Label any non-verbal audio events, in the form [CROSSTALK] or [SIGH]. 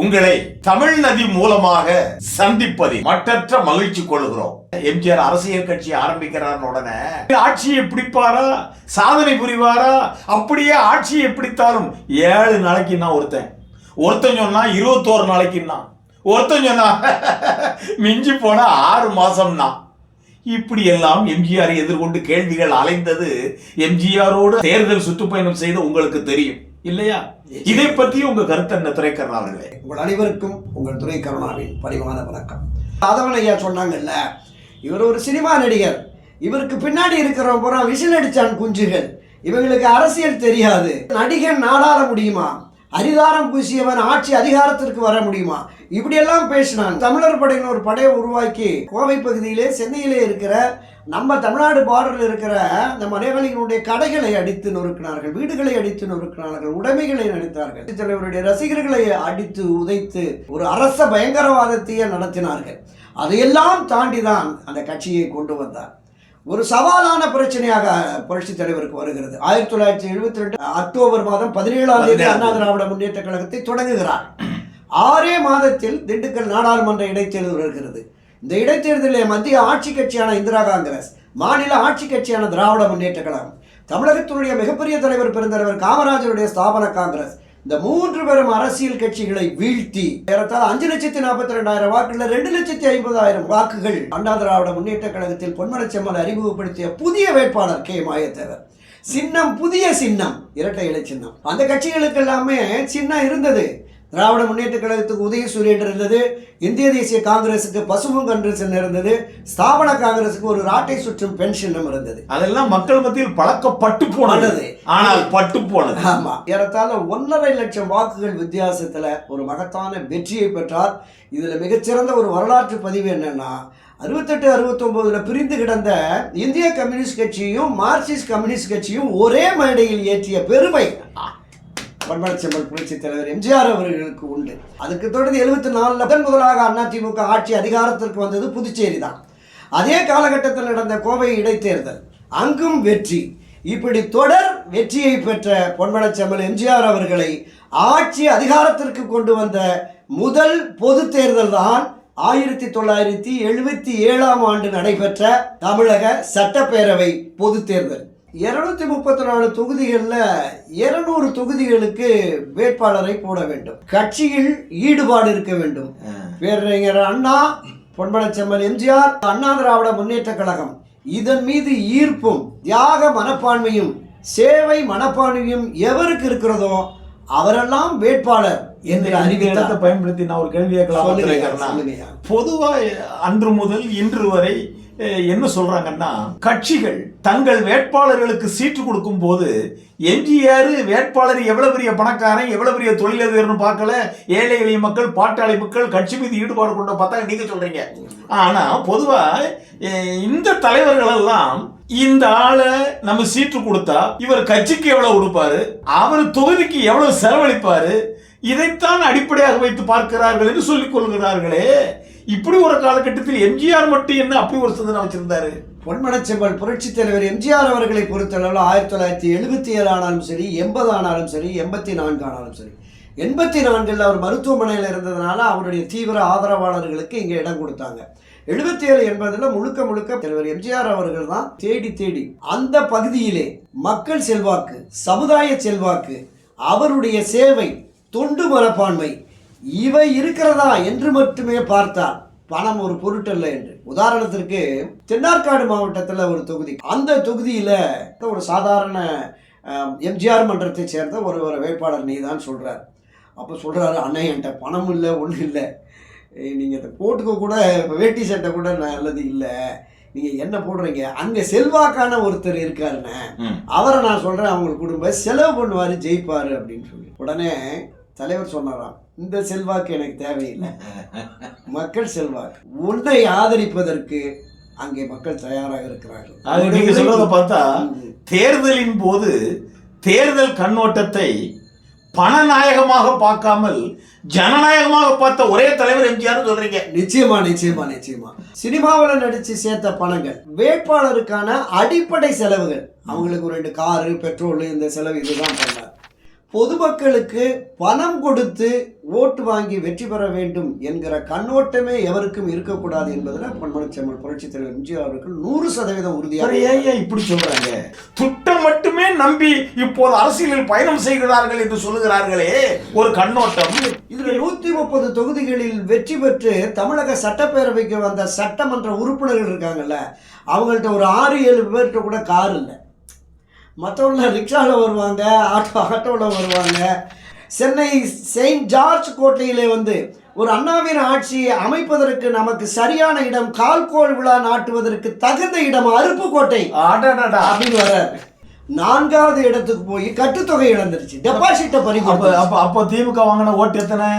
உங்களை தமிழ் நதி மூலமாக சந்திப்பதில் மற்றற்ற மகிழ்ச்சி கொள்கிறோம். எம்ஜிஆர் அரசியல் கட்சி ஆரம்பிக்கிறார் உடனே ஆட்சியை பிடிப்பாரா? சாதனை புரிவாரா? அப்படியே ஆட்சியை பிடித்தாலும் ஏழு நாளைக்கு நான் ஒருத்தன். ஒருத்தன் சொன்னா இருபத்தோரு நாளைக்குன்னா ஒருத்தன் சொன்னா [LAUGHS] மிஞ்சி போனா ஆறு மாசம்னா இப்படி எல்லாம் எம்ஜிஆரை எதிர்கொண்டு கேள்விகள் அலைந்தது எம்ஜிஆரோடு தேர்தல் சுற்றுப்பயணம் செய்து உங்களுக்கு தெரியும். இல்லையா? இதை பற்றி உங்க கருத்து என்ன துரைக்கரன் அவர்களே? உங்கள் அனைவருக்கும் உங்கள் துறை கருணாவின் பணிவான வணக்கம். ராதவன் ஐயா சொன்னாங்கல்ல இவர் ஒரு சினிமா நடிகர். இவருக்கு பின்னாடி இருக்கிறவங்க பூரா விசில் அடிச்சான் குஞ்சுகள். இவங்களுக்கு அரசியல் தெரியாது. நடிகன் நாடாள முடியுமா? அதிகாரம் பூசியவன் ஆட்சி அதிகாரத்திற்கு வர முடியுமா? இப்படியெல்லாம் பேசினான். தமிழர் படையின் ஒரு படையை உருவாக்கி கோவை பகுதியிலே சென்னையிலே இருக்கிற நம்ம தமிழ்நாடு பார்டரில் இருக்கிற இந்த மலையாளிகளுடைய கடைகளை அடித்து நொறுக்கினார்கள். வீடுகளை அடித்து நொறுக்கினார்கள். உடைமைகளை நடித்தார்கள் தலைவருடைய ரசிகர்களை அடித்து உதைத்து ஒரு அரச பயங்கரவாதத்தையே நடத்தினார்கள். அதையெல்லாம் தாண்டி தான் அந்த கட்சியை கொண்டு வந்தார் ஒரு சவாலான பிரச்சனையாக புரட்சி தலைவருக்கு வருகிறது. ஆயிரத்தி தொள்ளாயிரத்தி எழுபத்தி ரெண்டு அக்டோபர் மாதம் பதினேழாம் தேதி அண்ணா திராவிட முன்னேற்ற கழகத்தை தொடங்குகிறார். ஆறே மாதத்தில் திண்டுக்கல் நாடாளுமன்ற இடைத்தேர்தல் வருகிறது. இந்த இடைத்தேர்தலில் மத்திய ஆட்சி கட்சியான இந்திரா காங்கிரஸ் மாநில ஆட்சி கட்சியான திராவிட முன்னேற்ற கழகம் தமிழகத்தினுடைய மிகப்பெரிய தலைவர் பெருந்தலைவர் காமராஜருடைய ஸ்தாபன காங்கிரஸ் இந்த மூன்று பெரும் அரசியல் கட்சிகளை வீழ்த்தி ஏறத்தால் அஞ்சு லட்சத்தி நாற்பத்தி ரெண்டாயிரம் வாக்குகள் ரெண்டு லட்சத்தி ஐம்பதாயிரம் வாக்குகள் அண்ணா திராவிட முன்னேற்ற கழகத்தில் பொன்மனச்செம்மல் அறிமுகப்படுத்திய புதிய வேட்பாளர் கே மாயத்தேவர். சின்னம் புதிய சின்னம் இரட்டை இலை சின்னம். அந்த கட்சிகளுக்கு எல்லாமே சின்னம் இருந்தது. திராவிட முன்னேற்ற கழகத்துக்கு உதயசூரியன் இருந்தது. இந்திய தேசிய காங்கிரசுக்கு பசுமுங்கன்று சின்னம் இருந்தது. ஸ்தாபன காங்கிரசுக்கு ஒரு ராட்டை சுற்றும் பெண் சின்னம் இருந்தது. அதெல்லாம் மக்கள் மத்தியில் பழக்கப்பட்டு போனது. ஆனால் பட்டு போனது. ஆமா. ஏறத்தாழ ஒன்றரை லட்சம் வாக்குகள் வித்தியாசத்துல ஒரு மகத்தான வெற்றியை பெற்றார். இதுல மிகச்சிறந்த ஒரு வரலாற்று பதிவு என்னன்னா அறுபத்தெட்டு அறுபத்தொன்பதுல பிரிந்து கிடந்த இந்திய கம்யூனிஸ்ட் கட்சியும் மார்க்சிஸ்ட் கம்யூனிஸ்ட் கட்சியும் ஒரே மேடையில் ஏற்றிய பெருமை. பன்மனச்செம்மல் புரட்சி தலைவர் எம்ஜிஆர் அவர்களுக்கு உண்டு. அதுக்கு தொடர்ந்து எழுபத்தி நாலில் முதன் முதலாக அதிமுக ஆட்சி அதிகாரத்திற்கு வந்தது புதுச்சேரி தான் அதே காலகட்டத்தில் நடந்த கோவை இடைத்தேர்தல். அங்கும் வெற்றி. இப்படி தொடர் வெற்றியை பெற்ற பொன்மனச்செம்மல் எம்ஜிஆர் அவர்களை ஆட்சி அதிகாரத்திற்கு கொண்டு வந்த முதல் பொது தேர்தல் தான் ஆயிரத்தி தொள்ளாயிரத்தி எழுபத்தி ஏழாம் ஆண்டு நடைபெற்ற தமிழக சட்டப்பேரவை பொது தேர்தல். இருநூத்தி முப்பத்தி நாலு தொகுதிகளில் இருநூறு தொகுதிகளுக்கு வேட்பாளரை போட வேண்டும். கட்சியில் ஈடுபாடு இருக்க வேண்டும். பேரறிஞர் அண்ணா பொன்மனச்செம்மல் எம்ஜிஆர் அண்ணா திராவிட முன்னேற்ற கழகம். இதன் மீது ஈர்ப்பும் தியாக மனப்பான்மையும் சேவை மனப்பான்மையும் எவருக்கு இருக்கிறதோ அவரெல்லாம் வேட்பாளர் என்று அறிவித்தார். பயன்படுத்தி நான் ஒரு கேள்வி கேட்கலாம் சொல்லுங்க, துரைக்கரனா? சொல்லுங்க. பொதுவா அன்று முதல் இன்று வரை என்ன சொல்றாங்கன்னா கட்சிகள் தங்கள் வேட்பாளர்களுக்கு சீட்டு கொடுக்கும் போது எம்ஜிஆர் வேட்பாளர் எவ்வளவு பெரிய பணக்காரன் எவ்வளவு பெரிய தொழிலதிபர்னு பார்க்கல ஏழை எளிய மக்கள் பாட்டாளி மக்கள் கட்சி மீது ஈடுபாடு கொண்ட பார்த்தா நீங்க சொல்றீங்க. ஆனா பொதுவா இந்த தலைவர்கள் எல்லாம் இந்த ஆளை நம்ம சீட்டு கொடுத்தா இவர் கட்சிக்கு எவ்வளவு கொடுப்பாரு அவர் தொகுதிக்கு எவ்வளவு செலவழிப்பாரு இதைத்தான் அடிப்படையாக வைத்து பார்க்கிறார்கள் என்று சொல்லிக் கொள்கிறார்களே. இப்படி ஒரு காலகட்டத்தில் எம்ஜிஆர் மட்டும் என்ன அப்படி ஒரு சிந்தனை வச்சிருந்தாரு? பொன்மனச்செம்மல் புரட்சித் தலைவர் எம்ஜிஆர் அவர்களை பொறுத்தளவில் ஆயிரத்தி தொள்ளாயிரத்தி எழுபத்தி ஏழு ஆனாலும் சரி எண்பது ஆனாலும் சரி எண்பத்தி நான்கு ஆனாலும் சரி. எண்பத்தி நான்கில் அவர் மருத்துவமனையில் இருந்ததுனால அவருடைய தீவிர ஆதரவாளர்களுக்கு இங்கே இடம் கொடுத்தாங்க. எழுபத்தி ஏழு என்பதில் முழுக்க முழுக்க தலைவர் எம்ஜிஆர் அவர்கள் தான் தேடி தேடி அந்த பகுதியிலே மக்கள் செல்வாக்கு சமுதாய செல்வாக்கு அவருடைய சேவை தொண்டு மனப்பான்மை இவை இருக்கிறதா என்று மட்டுமே பார்த்தார் பணம் ஒரு பொருட்டல்ல என்று. உதாரணத்திற்கு தென்னார்காடு மாவட்டத்தில் ஒரு தொகுதி. அந்த தொகுதியில் ஒரு சாதாரண எம்ஜிஆர் மன்றத்தை சேர்ந்த ஒரு ஒரு வேட்பாளர் நீ தான் சொல்கிறார் அப்போ சொல்கிறாரு அண்ணன் என்கிட்ட பணம் இல்லை ஒன்றும் இல்லை. நீங்கள் இதை போட்டுக்க கூட வேட்டி சட்டை கூட நல்லது இல்லை. நீங்கள் என்ன போடுறீங்க? அங்கே செல்வாக்கான ஒருத்தர் இருக்காருண்ணே. அவரை நான் சொல்கிறேன் அவங்க குடும்ப செலவு பண்ணுவார் ஜெயிப்பார் அப்படின்னு சொல்லி. உடனே தலைவர் சொன்னாராம் இந்த செல்வாக்கு எனக்கு தேவையில்லை. மக்கள் செல்வாக்கு. உன்னை ஆதரிப்பதற்கு அங்கே மக்கள் தயாராக இருக்கிறார்கள். அது நீங்க சொல்றத பார்த்தா. தேர்தலின் போது தேர்தல் கண்ணோட்டத்தை பணநாயகமாக பார்க்காமல் ஜனநாயகமாக பார்த்த ஒரே தலைவர் எம்ஜிஆர் சொல்றீங்க. நிச்சயமா நிச்சயமா நிச்சயமா. சினிமாவில் நடிச்சு சேர்த்த பணங்கள் வேட்பாளருக்கான அடிப்படை செலவுகள். அவங்களுக்கு ஒரு ரெண்டு காரு பெட்ரோல் இந்த செலவு இதுதான் பண்ணார் பொதுமக்களுக்கு பணம் கொடுத்து ஓட்டு வாங்கி வெற்றி பெற வேண்டும் என்கிற கண்ணோட்டமே எவருக்கும் இருக்கக்கூடாது என்பதில் பொன்மனச்செம்மல் புரட்சித் தலைவர் எம்ஜிஆர் அவர்கள் நூறு சதவீதம் உறுதியாக ஏன் இப்படி சொல்றாங்க? துட்டம் மட்டுமே நம்பி இப்போது அரசியலில் பயணம் செய்கிறார்கள் என்று சொல்லுகிறார்களே ஒரு கண்ணோட்டம். இதுல நூத்தி முப்பது தொகுதிகளில் வெற்றி பெற்று தமிழக சட்டப்பேரவைக்கு வந்த சட்டமன்ற உறுப்பினர்கள் இருக்காங்கல்ல அவங்கள்ட்ட ஒரு ஆறு ஏழு பேர்கிட்ட கூட கார் இல்லை. மற்றவங்கள ரிக்ஷாவில் வருவாங்க ஆட்டோ ஆட்டோவில் வருவாங்க. சென்னை செயின்ட் ஜார்ஜ் கோட்டையிலே வந்து ஒரு அண்ணாவின் ஆட்சியை அமைப்பதற்கு நமக்கு சரியான இடம் கால்கோள் விழா நாட்டுவதற்கு தகுந்த இடம் அருப்புக்கோட்டை. அப்படின்னு வர்றாரு. நான்காவது இடத்துக்கு போய் கட்டுத்தொகை இழந்துருச்சு. டெபாசிட்டை பறி அப்ப அப்ப திமுக வாங்கின ஓட்டு எத்தனை?